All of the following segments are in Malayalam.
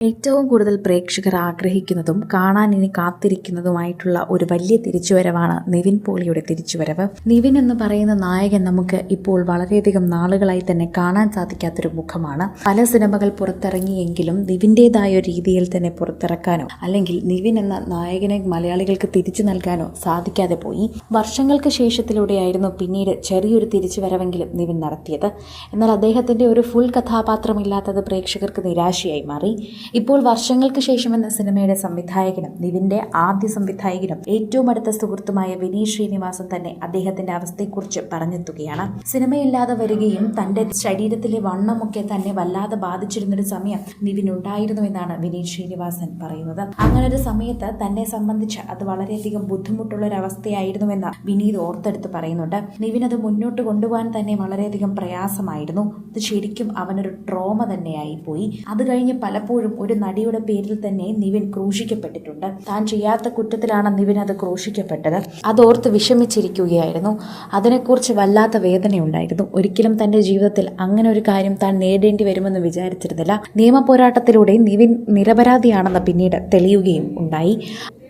ഏറ്റവും കൂടുതൽ പ്രേക്ഷകർ ആഗ്രഹിക്കുന്നതും കാണാൻ ഇനി കാത്തിരിക്കുന്നതുമായിട്ടുള്ള ഒരു വലിയ തിരിച്ചുവരവാണ് നിവിൻ പോളിയുടെ തിരിച്ചുവരവ്. നിവിൻ എന്ന് പറയുന്ന നായകൻ നമുക്ക് ഇപ്പോൾ വളരെയധികം നാളുകളായി തന്നെ കാണാൻ സാധിക്കാത്തൊരു മുഖമാണ്. പല സിനിമകൾ പുറത്തിറങ്ങിയെങ്കിലും നിവിന്റെതായ രീതിയിൽ തന്നെ പുറത്തിറക്കാനോ അല്ലെങ്കിൽ നിവിൻ എന്ന നായകനെ മലയാളികൾക്ക് തിരിച്ചു നൽകാനോ സാധിക്കാതെ പോയി. വർഷങ്ങൾക്ക് ശേഷത്തിലൂടെയായിരുന്നു പിന്നീട് ചെറിയൊരു തിരിച്ചുവരവെങ്കിലും നിവിൻ നടത്തിയത്. എന്നാൽ അദ്ദേഹത്തിന്റെ ഒരു ഫുൾ കഥാപാത്രമില്ലാത്തത് പ്രേക്ഷകർക്ക് നിരാശയായി മാറി. ഇപ്പോൾ വർഷങ്ങൾക്ക് ശേഷം എന്ന സിനിമയുടെ സംവിധായകനും നിവിന്റെ ആദ്യ സംവിധായകനും ഏറ്റവും അടുത്ത സുഹൃത്തുമായ വിനീത് ശ്രീനിവാസൻ തന്നെ അദ്ദേഹത്തിന്റെ അവസ്ഥയെക്കുറിച്ച് പറഞ്ഞെത്തുകയാണ്. സിനിമയില്ലാതെ വരികയും തന്റെ ശരീരത്തിലെ വണ്ണമൊക്കെ തന്നെ വല്ലാതെ ബാധിച്ചിരുന്നൊരു സമയം നിവിൻ ഉണ്ടായിരുന്നു എന്നാണ് വിനീത് ശ്രീനിവാസൻ പറയുന്നത്. അങ്ങനെ ഒരു സമയത്ത് തന്നെ സംബന്ധിച്ച് അത് വളരെയധികം ബുദ്ധിമുട്ടുള്ള ഒരു അവസ്ഥയായിരുന്നുവെന്ന് വിനീത് ഓർത്തെടുത്ത് പറയുന്നുണ്ട്. നിവിൻ അത് മുന്നോട്ട് കൊണ്ടുപോകാൻ തന്നെ വളരെയധികം പ്രയാസമായിരുന്നു. ഇത് ശരിക്കും അവനൊരു ട്രോമ തന്നെയായി പോയി അത് കഴിഞ്ഞ് പലപ്പോഴും ഒരു നടിയുടെ പേരിൽ തന്നെ നിവിൻ ക്രൂശിക്കപ്പെട്ടിട്ടുണ്ട്. താൻ ചെയ്യാത്ത കുറ്റത്തിലാണ് നിവിൻ അത് ക്രൂശിക്കപ്പെട്ടത്. അതോർത്ത് വിഷമിച്ചിരിക്കുകയായിരുന്നു. അതിനെക്കുറിച്ച് വല്ലാത്ത വേദനയുണ്ടായിരുന്നു. ഒരിക്കലും തന്റെ ജീവിതത്തിൽ അങ്ങനെ ഒരു കാര്യം താൻ നേടേണ്ടി വരുമെന്ന് വിചാരിച്ചിരുന്നില്ല. നിയമ പോരാട്ടത്തിലൂടെ നിവിൻ നിരപരാധിയാണെന്ന് പിന്നീട് തെളിയുകയും ഉണ്ടായി.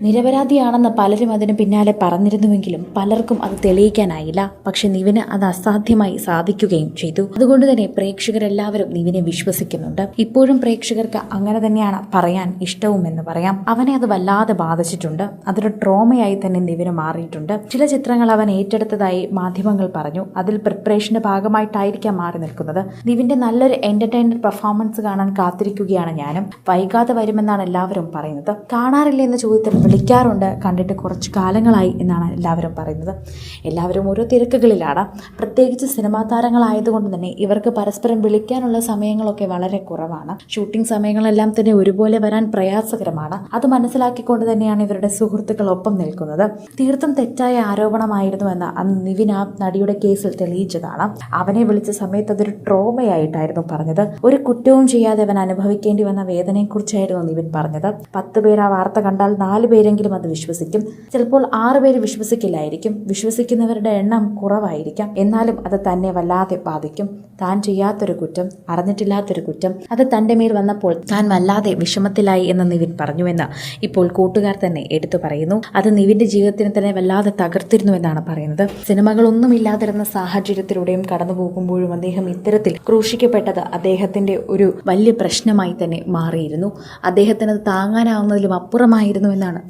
നിരപരാധിയാണെന്ന് പലരും അതിന് പിന്നാലെ പറഞ്ഞിരുന്നുവെങ്കിലും പലർക്കും അത് തെളിയിക്കാനായില്ല. പക്ഷെ നിവിന് അത് അസാധ്യമായി സാധിക്കുകയും ചെയ്തു. അതുകൊണ്ട് തന്നെ പ്രേക്ഷകരെല്ലാവരും നിവിനെ വിശ്വസിക്കുന്നുണ്ട്. ഇപ്പോഴും പ്രേക്ഷകർക്ക് അങ്ങനെ തന്നെയാണ് പറയാൻ ഇഷ്ടവും എന്ന് പറയാം. അവനെ അത് വല്ലാതെ ബാധിച്ചിട്ടുണ്ട്. അതൊരു ട്രോമയായി തന്നെ നിവിന് മാറിയിട്ടുണ്ട്. ചില ചിത്രങ്ങൾ അവൻ ഏറ്റെടുത്തതായി മാധ്യമങ്ങൾ പറഞ്ഞു. അതിൽ പ്രിപ്പറേഷന്റെ ഭാഗമായിട്ടായിരിക്കാം മാറി നിൽക്കുന്നത്. നിവിന്റെ നല്ലൊരു എന്റർടൈനർ പെർഫോമൻസ് കാണാൻ കാത്തിരിക്കുകയാണ് ഞാനും. വൈകാതെ വരുമെന്നാണ് എല്ലാവരും പറയുന്നത്. കാണാറില്ല എന്ന ചോദ്യത്തിൽ വിളിക്കാറുണ്ട്. കണ്ടിട്ട് കുറച്ച് കാലങ്ങളായി എന്നാണ് എല്ലാവരും പറയുന്നത്. എല്ലാവരും ഓരോ തിരക്കുകളിലാണ്. പ്രത്യേകിച്ച് സിനിമാ താരങ്ങളായതുകൊണ്ട് തന്നെ ഇവർക്ക് പരസ്പരം വിളിക്കാനുള്ള സമയങ്ങളൊക്കെ വളരെ കുറവാണ്. ഷൂട്ടിംഗ് സമയങ്ങളെല്ലാം തന്നെ ഒരുപോലെ വരാൻ പ്രയാസകരമാണ്. അത് മനസ്സിലാക്കിക്കൊണ്ട് തന്നെയാണ് ഇവരുടെ സുഹൃത്തുക്കൾ ഒപ്പം നിൽക്കുന്നത്. തീർത്തും തെറ്റായ ആരോപണമായിരുന്നുവെന്ന് അന്ന് നിവിൻ ആ നടിയുടെ കേസിൽ തെളിയിച്ചതാണ്. അവനെ വിളിച്ച സമയത്ത് അതൊരു ട്രോമയായിട്ടായിരുന്നു പറഞ്ഞത്. ഒരു കുറ്റവും ചെയ്യാതെ അവൻ അനുഭവിക്കേണ്ടി വന്ന വേദനയെക്കുറിച്ചായിരുന്നു നിവിൻ പറഞ്ഞത്. പത്ത് പേർ ആ വാർത്ത കണ്ടാൽ നാല് പേരെങ്കിലും അത് വിശ്വസിക്കും. ചിലപ്പോൾ ആറ് പേര് വിശ്വസിക്കില്ലായിരിക്കും. വിശ്വസിക്കുന്നവരുടെ എണ്ണം കുറവായിരിക്കാം. എന്നാലും അത് തന്നെ വല്ലാതെ ബാധിക്കും. താൻ ചെയ്യാത്തൊരു കുറ്റം അറിഞ്ഞിട്ടില്ലാത്തൊരു കുറ്റം അത് തന്റെ മേൽ വന്നപ്പോൾ താൻ വല്ലാതെ വിഷമത്തിലായി എന്ന് നിവിൻ പറഞ്ഞുവെന്ന് ഇപ്പോൾ കൂട്ടുകാർ തന്നെ എടുത്തു പറയുന്നു. അത് നിവിന്റെ ജീവിതത്തിന് തന്നെ വല്ലാതെ തകർത്തിരുന്നു എന്നാണ് പറയുന്നത്. സിനിമകളൊന്നും ഇല്ലാതിരുന്ന സാഹചര്യത്തിലൂടെയും കടന്നു പോകുമ്പോഴും അദ്ദേഹം ഇത്തരത്തിൽ ക്രൂശിക്കപ്പെട്ടത് അദ്ദേഹത്തിന്റെ ഒരു വലിയ പ്രശ്നമായി തന്നെ മാറിയിരുന്നു. അദ്ദേഹത്തിന് അത് താങ്ങാനാവുന്നതിലും അപ്പുറമായിരുന്നു എന്നാണ്